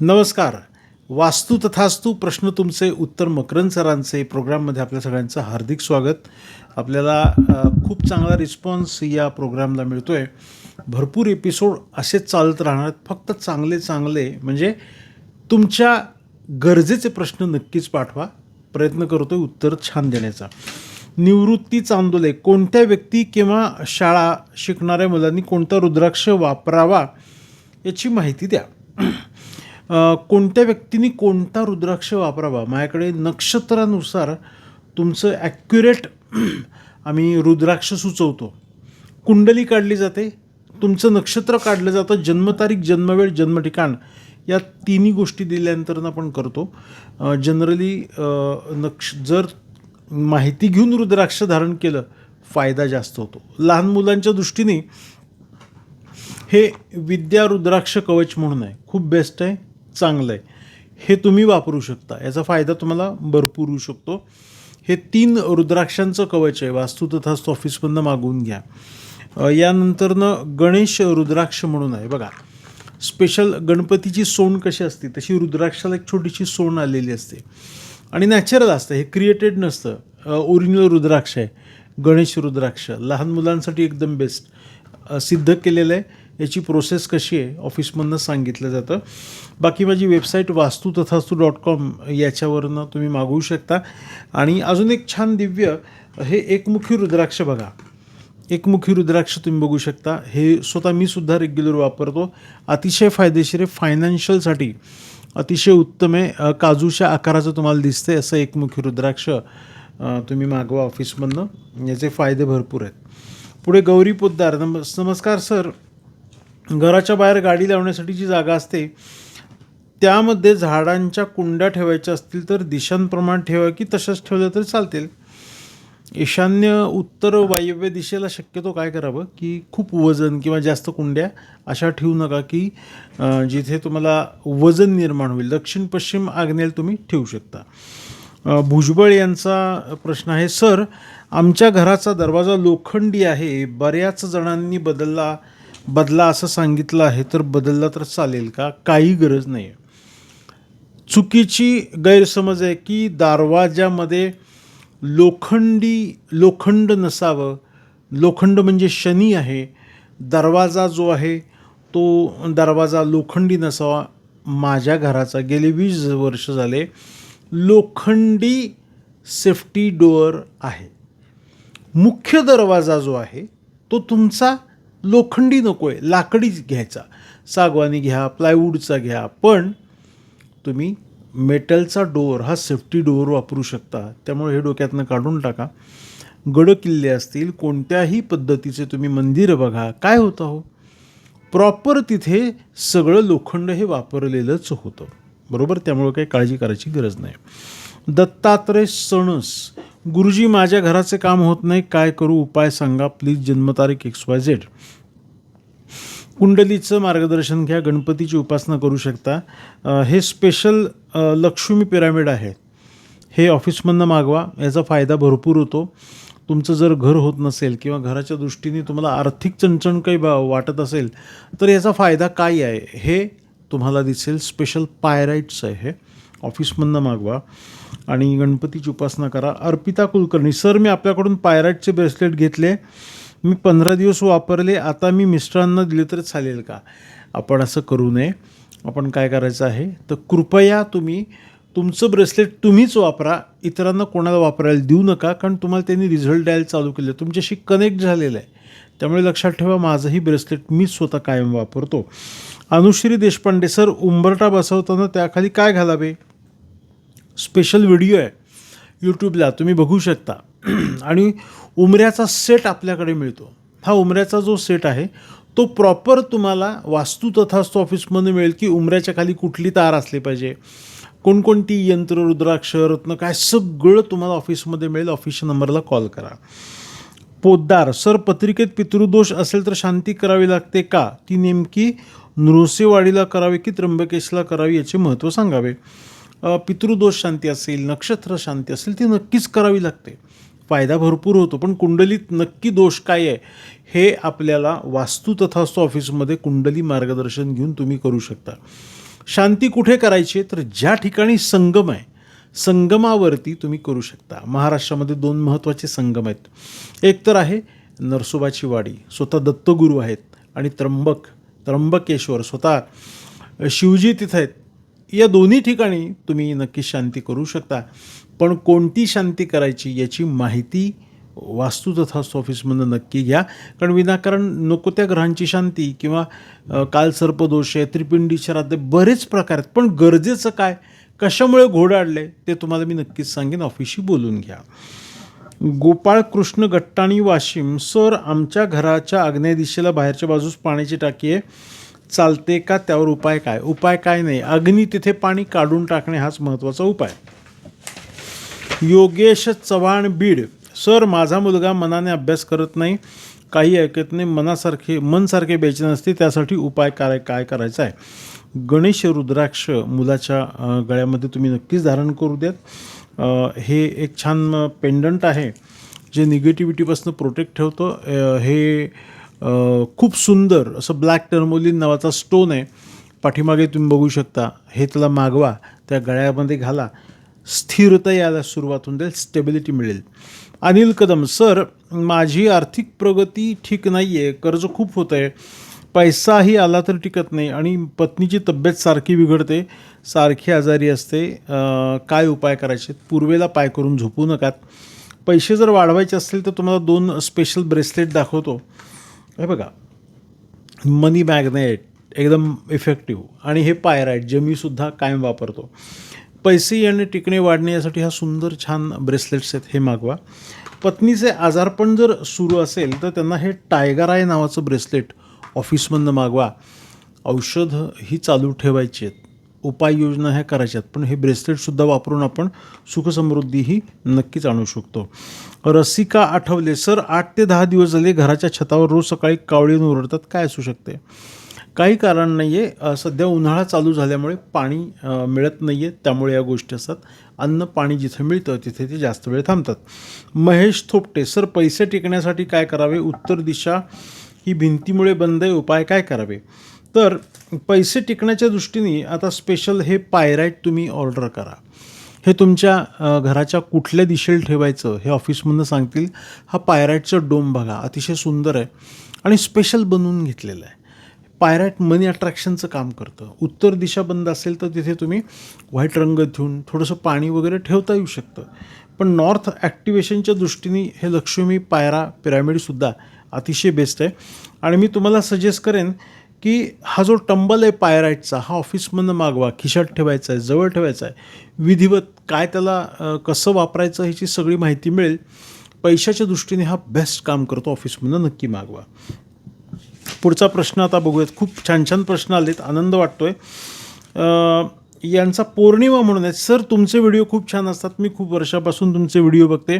नमस्कार. वास्तू तथास्तू प्रश्न तुमचे उत्तर मकरंद सरांचे प्रोग्राममध्ये आपल्या सगळ्यांचं हार्दिक स्वागत. आपल्याला खूप चांगला रिस्पॉन्स या प्रोग्रामला मिळतो आहे भरपूर एपिसोड असेच चालत राहणार आहेत. फक्त चांगले चांगले. म्हणजे तुमच्या गरजेचे प्रश्न नक्कीच पाठवा. प्रयत्न करतोय उत्तर छान देण्याचा. निवृत्ती चांदोले कोणत्या व्यक्ती किंवा शाळा शिकणाऱ्या मुलांनी कोणता रुद्राक्ष वापरावा याची माहिती द्या. कोणत्या व्यक्तीने कोणता रुद्राक्ष वापरावा? माझ्याकडे नक्षत्रानुसार तुमचं ॲक्युरेट आम्ही रुद्राक्ष सुचवतो. कुंडली काढली जाते तुमचं नक्षत्र काढलं जातं जन्मतारीख जन्मवेळ जन्मठिकाण या तिन्ही गोष्टी दिल्यानंतर आपण करतो. जनरली नक्ष जर माहिती घेऊन रुद्राक्ष धारण केलं फायदा जास्त होतो. लहान मुलांच्या दृष्टीने हे विद्या रुद्राक्ष कवच म्हणून आहे. खूप बेस्ट आहे. चांगलं आहे हे तुम्ही वापरू शकता. याचा फायदा तुम्हाला भरपूर होऊ शकतो. हे तीन रुद्राक्षांचं कवच आहे. वास्तू तथास्तू ऑफिसमधनं मागवून घ्या. यानंतरनं गणेश रुद्राक्ष म्हणून आहे. बघा स्पेशल गणपतीची सोंड कशी असते? तशी रुद्राक्षाला एक छोटीशी सोंड आलेली असते. आणि नॅचरल असतं. हे क्रिएटेड नसतं. ओरिजिनल रुद्राक्ष आहे. गणेश रुद्राक्ष. लहान मुलांसाठी एकदम बेस्ट सिद्ध केलेलं आहे. याची प्रोसेस कशी आहे? ऑफिसमधनं सांगितलं जातं. बाकी माझी वेबसाईट वास्तू तथास्तू डॉट कॉम याच्यावरनं तुम्ही मागवू शकता. आणि अजून एक छान दिव्य हे एकमुखी रुद्राक्ष बघा. एकमुखी रुद्राक्ष तुम्ही बघू शकता. हे स्वतः मी सुद्धा रेग्युलर वापरतो. अतिशय फायदेशीर आहे. फायनान्शियलसाठी अतिशय उत्तम आहे. काजूच्या आकाराचं तुम्हाला दिसतंय असं एकमुखी रुद्राक्ष तुम्ही मागवा ऑफिसमधनं याचे फायदे भरपूर आहेत. पुढे गौरी पोद्दार. नमस् नमस्कार सर. घराच्या बाहेर गाडी लावण्यासाठी जी जागा असते त्यामध्ये झाडांच्या कुंड्या ठेवायच्या असतील तर दिशांप्रमाणे ठेवा की तशाच ठेवल्या तरी चालतील. ईशान्य उत्तर वायव्य दिशेला शक्यतो काय करावं की खूप वजन किंवा जास्त कुंड्या अशा ठेवू नका की जिथे तुम्हाला वजन निर्माण होईल. दक्षिण पश्चिम आग्नेल तुम्ही ठेवू शकता. भुजबळ यांचा प्रश्न आहे सर आमच्या घराचा दरवाजा लोखंडी आहे. बऱ्याच जणांनी बदलला बदला असं सांगितलं आहे तर बदलला तर चालेल का? काही गरज नाही आहे चुकीची गैरसमज आहे की दरवाज्यामध्ये लोखंडी लोखंड नसावं. लोखंड म्हणजे शनी आहे. दरवाजा जो आहे तो दरवाजा लोखंडी नसावा माझ्या घराचा. गेले वीस वर्ष झाले लोखंडी सेफ्टी डोअर आहे. मुख्य दरवाजा जो आहे तो तुमचा लोखंडी नको आहे लाकडीच घ्यायचा. सागवानी घ्या प्लायवूडचा घ्या पण तुम्ही मेटलचा डोअर हा सेफ्टी डोअर वापरू शकता. त्यामुळे हे डोक्यातनं काढून टाका. गड किल्ले असतील कोणत्याही पद्धतीचे तुम्ही मंदिरं बघा. काय होतं हो प्रॉपर तिथे सगळं लोखंड हे वापरलेलंच होतं. बरोबर? त्यामुळे काही काळजी करायची गरज नाही. दत्तात्रय सणस. गुरुजी माझ्या घराचे काम होत नाही. काय करू? उपाय सांगा. प्लीज जन्मतारीख एक्स वाय झेड कुंडलीचं मार्गदर्शन घ्या. गणपतीची उपासना करू शकता. हे स्पेशल लक्ष्मी पिरामिड आहे. हे ऑफिसमधनं मागवा. याचा फायदा भरपूर होतो. तुमचं जर घर होत नसेल किंवा घराच्या दृष्टीने तुम्हाला आर्थिक चणचण काही बा वाटत असेल तर याचा फायदा काय आहे? हे तुम्हाला दिसेल. स्पेशल पायराईट्स आहे हे. ऑफिसमधनं मागवा आणि गणपतीची उपासना करा. अर्पिता कुलकर्णी सर मी आपल्याकडून पायराटचे ब्रेसलेट घेतले. मी पंधरा दिवस वापरले. आता मी मिस्टरांना दिले तर चालेल का? आपण असं करू नये. आपण काय करायचं आहे? तर कृपया तुम्ही तुमचं ब्रेसलेट तुम्हीच वापरा. इतरांना कोणाला वापरायला देऊ नका कारण तुम्हाला त्यांनी रिझल्ट द्यायला चालू केले. तुमच्याशी कनेक्ट झालेलं आहे. त्यामुळे लक्षात ठेवा माझंही ब्रेसलेट मीच स्वतः कायम वापरतो. अनुश्री देशपांडे सर उंबरटा बसवताना त्याखाली काय घालावे? स्पेशल व्हिडिओ आहे. यूट्यूबला तुम्ही बघू शकता. आणि उमऱ्याचा सेट आपल्याकडे मिळतो. हा उमऱ्याचा जो सेट आहे तो प्रॉपर तुम्हाला वास्तू तथास्तू ऑफिसमध्ये मिळेल की उमऱ्याच्या खाली कुठली तार असली पाहिजे. कोणकोणती यंत्र रुद्राक्ष रत्न काय सगळं तुम्हाला ऑफिसमध्ये मिळेल. ऑफिसच्या नंबरला कॉल करा. पोद्दार सर पत्रिकेत पितृदोष असेल तर शांती करावी लागते का? ती नेमकी नृसेवाडीला करावी की त्र्यंबकेशला करावी याचे महत्त्व सांगावे? पितृदोष शांती असेल नक्षत्र शांती असेल ती नक्कीच करावी लागते. फायदा भरपूर होतो पण कुंडलीत नक्की दोष काय आहे हे आपल्याला वास्तू तथास्तू ऑफिसमध्ये कुंडली मार्गदर्शन घेऊन तुम्ही करू शकता. शांती कुठे करायची तर ज्या ठिकाणी संगम आहे संगमावरती तुम्ही करू शकता. महाराष्ट्रामध्ये दोन महत्त्वाचे संगम आहेत. एक तर आहे नरसोबाची वाडी स्वतः दत्तगुरू आहेत आणि त्र्यंबक त्र्यंबकेश्वर स्वतः शिवजी तिथं आहेत. या दोन्ही ठिकाणी तुम्ही नक्की शांती करू शकता. पण कोणती शांती करायची याची माहिती वास्तू तथास्तु ऑफिसमधनं नक्की घ्या. कारण विनाकारण नको त्या ग्रहांची शांती किंवा काल कालसर्पदोष आहे त्रिपिंडी श्राद्ध बरेच प्रकार आहेत. पण गरजेचं काय? कशामुळे घोडाडले ते तुम्हाला मी नक्कीच सांगेन. ऑफिसशी बोलून घ्या. गोपाळ कृष्ण गट्टाणी वाशिम सर आमच्या घराच्या आग्नेय दिशेला बाहेरच्या बाजूस पाण्याची टाकी आहे. चालते का? त्यावर उपाय काय? उपाय काय नाही. अग्नी तिथे पाणी काढून टाकणे हाच महत्त्वाचा उपाय. योगेश चव्हाण बीड. सर माझा मुलगा मनाने अभ्यास करत नाही. काही ऐकत नाही. मनासारखे मनसारखे बेचैन असते. त्यासाठी उपाय काय काय करायचा आहे? गणेश रुद्राक्ष मुलाच्या गळ्यामध्ये तुम्ही नक्कीच धारण करू द्यात हे एक छान पेंडंट आहे जे निगेटिव्हिटीपासून प्रोटेक्ट ठेवतं. हे खूप सुंदर असं ब्लॅक टर्मोलिन नावाचा स्टोन आहे. पाठीमागे तुम्ही बघू शकता हे त्याला मागवा त्या गळ्यामध्ये घाला स्थिरता यायला सुरुवात होऊन जाईल स्टेबिलिटी मिळेल. अनिल कदम सर माझी आर्थिक प्रगती ठीक नाही आहे कर्ज खूप होतं आहे पैसाही आला तर टिकत नाही आणि पत्नीची तब्येत सारखी बिघडते सारखी आजारी असते काय उपाय करायचे? पूर्वेला पाय करून झोपू नकात पैसे जर वाढवायचे असतील तर तुम्हाला दोन स्पेशल ब्रेसलेट दाखवतो. हे बघा. मनी मॅग्नेट एकदम इफेक्टिव्ह आणि हे पायराईट जे मी सुद्धा कायम वापरतो. पैसे आणि टिकणे वाढणे यासाठी हा सुंदर छान ब्रेसलेट्स आहेत हे मागवा. पत्नीचे आजारपण जर सुरू असेल तर त्यांना हे टायगर आय नावाचं ब्रेसलेट ऑफिसमधनं मागवा. औषधं ही चालू ठेवायची आहेत. उपाययोजना ह्या करायच्यात. पण हे ब्रेसलेटसुद्धा वापरून आपण सुखसमृद्धी ही नक्कीच आणू शकतो. रसिका आठवले सर आठ ते दहा दिवस झाले घराच्या छतावर रोज सकाळी कावळी ओरडतात. काय असू शकते? काही कारण नाही आहे सध्या उन्हाळा चालू झाल्यामुळे पाणी मिळत नाही आहे त्यामुळे या गोष्टी असतात. अन्न पाणी जिथं मिळतं तिथे ते जास्त वेळ थांबतात. महेश थोपटे सर पैसे टिकण्यासाठी काय करावे? उत्तर दिशा ही भिंतीमुळे बंद आहे. उपाय काय करावे? तर पैसे टिकण्याच्या दृष्टीने आता स्पेशल हे पायराईट तुम्ही ऑर्डर करा. हे तुमच्या घराच्या कुठल्या दिशेला ठेवायचं हे ऑफिसमधनं सांगतील. हा पायराईटचं डोम बघा अतिशय सुंदर आहे आणि स्पेशल बनवून घेतलेलं आहे. पायराट मनी अट्रॅक्शनचं काम करतं. उत्तर दिशा बंद असेल तर तिथे तुम्ही व्हाईट रंग ठेवून थोडंसं पाणी वगैरे ठेवता येऊ शकतं. पण नॉर्थ ॲक्टिवेशनच्या दृष्टीने हे लक्ष्मी पायरा पिरामिडसुद्धा अतिशय बेस्ट आहे. आणि मी तुम्हाला सजेस्ट करेन की हा जो टंबल आहे पायराईटचा हा ऑफिसमधनं मागवा खिशात ठेवायचा आहे जवळ ठेवायचा आहे विधिवत काय त्याला कसं वापरायचं ह्याची सगळी माहिती मिळेल. पैशाच्या दृष्टीने हा बेस्ट काम करतो ऑफिसमधनं नक्की मागवा. पुढचा प्रश्न आता बघूयात. खूप छान छान प्रश्न आलेत. आनंद वाटतोय. यांचा पौर्णिमा म्हणून आहे. सर तुमचे व्हिडिओ खूप छान असतात. मी खूप वर्षापासून तुमचे व्हिडिओ बघते.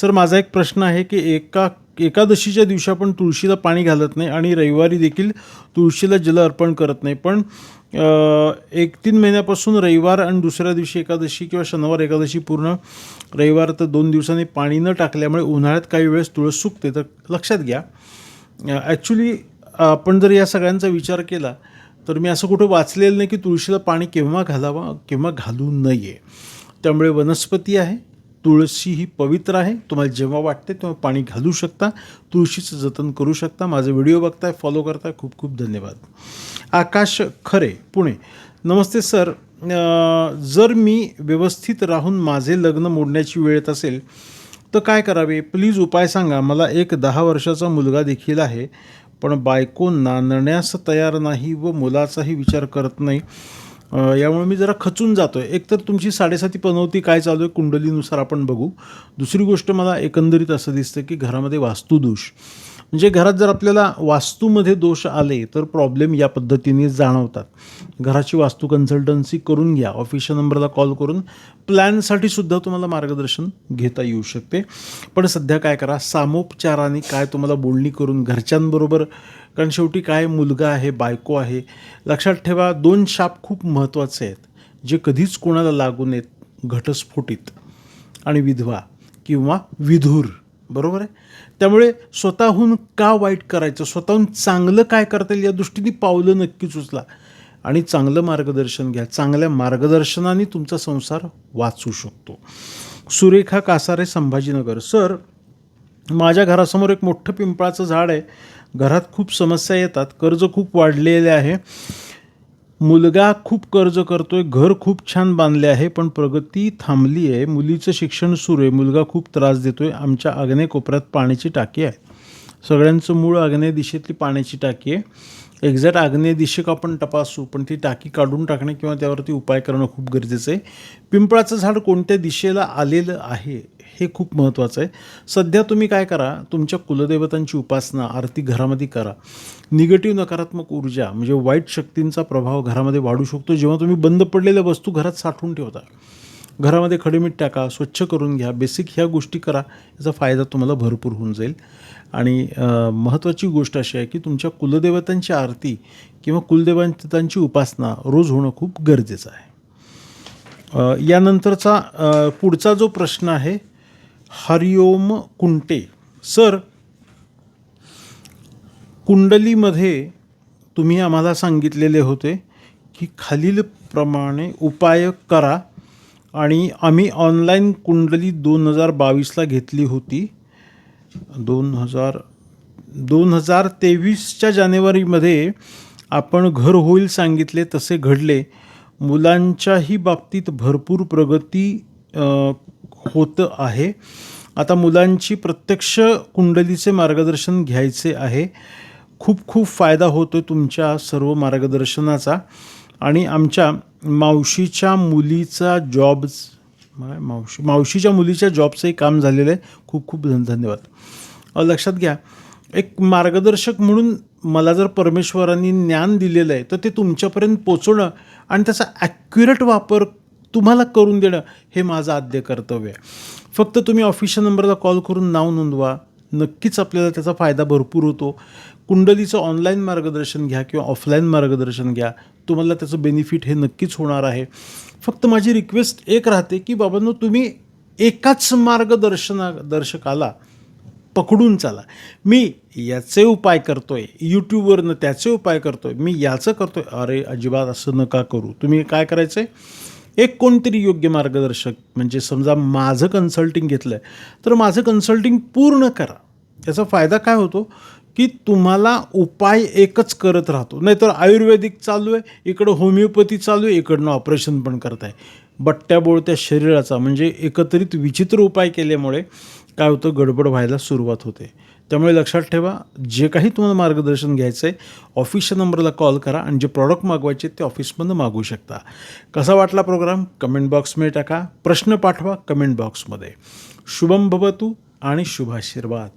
सर माझा एक प्रश्न आहे की एका एकादशीच्या दिवशी आपण तुळशीला पाणी घालत नाही आणि रविवारी देखील तुळशीला जल अर्पण करत नाही. पण एक तीन महिन्यापासून रविवार आणि दुसऱ्या दिवशी एकादशी किंवा शनिवार एकादशी पूर्ण. रविवार तर दोन दिवसांनी पाणी न टाकल्यामुळे उन्हाळ्यात काही वेळेस तुळस सुकते. तर लक्षात घ्या. ॲक्च्युली आपण जर या सगळ्यांचा विचार केला तर मी असं कुठं वाचलेलं नाही की तुळशीला पाणी केव्हा घालावं केव्हा घालू नये. त्यामुळे वनस्पती आहे तुळशी ही पवित्र आहे. तुम्हाला जेव्हा वाटते तेव्हा पाणी घालू शकता तुळशीचं जतन करू शकता. माझे व्हिडिओ बघताय फॉलो करताय. खूप खूप धन्यवाद. आकाश खरे पुणे. नमस्ते सर. जर मी व्यवस्थित राहून माझे लग्न मोडण्याची वेळ येत असेल तर काय करावे? प्लीज उपाय सांगा. मला एक दहा वर्षाचा मुलगा देखील आहे. पण बायको नांदण्यास तयार नाही व मुलाचाही विचार करत नाही. यामुळे मी जरा खचून जातो आहे एकतर तुमची साडेसाती पनवती काय चालू आहे कुंडलीनुसार आपण बघू. दुसरी गोष्ट मला एकंदरीत असं दिसतं की घरामध्ये वास्तुदोष. म्हणजे घरात जर आपल्याला वास्तूमध्ये दोष आले तर प्रॉब्लेम या पद्धतीने जाणवतात. घराची वास्तू कन्सल्टन्सी करून घ्या. ऑफिशियल नंबरला कॉल करून प्लॅनसाठी सुद्धा तुम्हाला मार्गदर्शन घेता येऊ शकते. पण सध्या काय करा सामोपचाराने काय तुम्हाला बोलणी करून घरच्यांबरोबर कारण शेवटी काय मुलगा आहे बायको आहे लक्षात ठेवा दोन शाप खूप महत्त्वाचे आहेत. जे कधीच कोणाला लागू नयेत घटस्फोटित. आणि विधवा किंवा विधूर. बरोबर आहे? त्यामुळे स्वतःहून का वाईट करायचं? स्वतःहून चांगलं काय करता येईल या दृष्टीने पावलं नक्कीच उचला. आणि चांगलं मार्गदर्शन घ्या. चांगल्या मार्गदर्शनाने तुमचा संसार वाचू शकतो. सुरेखा कासारे संभाजीनगर. सर माझ्या घरासमोर एक मोठं पिंपळाचं झाड आहे. घरात खूप समस्या येतात. कर्ज खूप वाढलेले आहे. मुलगा खूप कर्ज करतोय घर खूप छान बांधले आहे पण प्रगती थांबली आहे. मुलीचं शिक्षण सुरू आहे. मुलगा खूप त्रास देतोय. आमच्या आग्नेय कोपऱ्यात पाण्याची टाकी आहे. सगळ्यांचं मूळ आग्नेय दिशेतली पाण्याची टाकी आहे. एक्झॅक्ट आग्नेय दिशेक आपण तपासू पण ती टाकी काढून टाकणे किंवा त्यावरती उपाय करणं खूप गरजेचं आहे. पिंपळाचं झाड कोणत्या दिशेला आलेलं आहे? हे खूप महत्त्वाचं आहे. सध्या तुम्ही काय करा तुमच्या कुलदेवतांची उपासना आरती घरामध्ये करा. निगेटिव्ह नकारात्मक ऊर्जा म्हणजे वाईट शक्तींचा प्रभाव घरामध्ये वाढू शकतो. जेव्हा तुम्ही बंद पडलेल्या वस्तू घरात साठवून ठेवता घरामध्ये खडेमीठ टाका स्वच्छ करून घ्या बेसिक ह्या गोष्टी करा याचा फायदा तुम्हाला भरपूर होऊन जाईल. आणि महत्त्वाची गोष्ट अशी आहे की तुमच्या कुलदेवतांची आरती किंवा कुलदेवतांची उपासना रोज होणं खूप गरजेचं आहे. यानंतरचा पुढचा जो प्रश्न आहे हरिओम कुंटे. सर कुंडलीमध्ये तुम्ही आम्हाला सांगितलेले होते की खालीलप्रमाणे उपाय करा आणि आम्ही ऑनलाईन कुंडली दोन हजार बावीसला घेतली होती. दोन हजार दोन हजार तेवीसच्या जानेवारीमध्ये आपण घर होईल सांगितले तसे घडले. मुलांच्याही बाबतीत भरपूर प्रगती होतं आहे. आता मुलांची प्रत्यक्ष कुंडलीचे मार्गदर्शन घ्यायचे आहे. खूप खूप फायदा होतो तुमच्या सर्व मार्गदर्शनाचा. आणि आमच्या मावशीच्या मुलीचा जॉब मावशी मावशीच्या मुलीच्या जॉबचंही काम झालेलं आहे. खूप खूप धन धन्यवाद. लक्षात घ्या एक मार्गदर्शक म्हणून मला जर परमेश्वरांनी ज्ञान दिलेलं आहे तर ते तुमच्यापर्यंत पोचवणं आणि त्याचा ॲक्युरेट वापर तुम्हाला करून देणं हे माझं आद्य कर्तव्य आहे. फक्त तुम्ही ऑफिशियल नंबरला कॉल करून नाव नोंदवा. नक्कीच आपल्याला त्याचा फायदा भरपूर होतो. कुंडलीचं ऑनलाईन मार्गदर्शन घ्या किंवा ऑफलाईन मार्गदर्शन घ्या. तुम्हाला त्याचं बेनिफिट हे नक्कीच होणार आहे. फक्त माझी रिक्वेस्ट एक राहते की बाबांनो तुम्ही एकाच मार्गदर्शना दर्शकाला पकडून चाला. मी याचे उपाय करतो आहे यूट्यूबवरनं त्याचे उपाय करतो आहे मी याचं करतो आहे अरे अजिबात असं नका करू. तुम्ही काय करायचं आहे एक कोणतरी योग्य मार्गदर्शक म्हणजे समजा माझं कन्सल्टिंग घेतलं आहे तर माझं कन्सल्टिंग पूर्ण करा. याचा फायदा काय होतो? की तुम्हाला उपाय एकच करत राहतो. नाहीतर आयुर्वेदिक चालू आहे इकडं होमिओपॅथी चालू आहे इकडनं ऑपरेशन पण करत आहे बट्ट्या बोळत्या शरीराचा म्हणजे एकत्रित विचित्र उपाय केल्यामुळे काय होतं? गडबड व्हायला सुरुवात होते. त्यामुळे लक्षात ठेवा जे काही तुम्हाला मार्गदर्शन घ्यायचं आहे ऑफिसच्या नंबरला कॉल करा आणि जे प्रॉडक्ट मागवायचे ते ऑफिसमधून मागवू शकता. कसा वाटला प्रोग्राम कमेंट बॉक्समध्ये टाका. प्रश्न पाठवा कमेंट बॉक्समध्ये शुभम भवतू आणि शुभाशीर्वाद.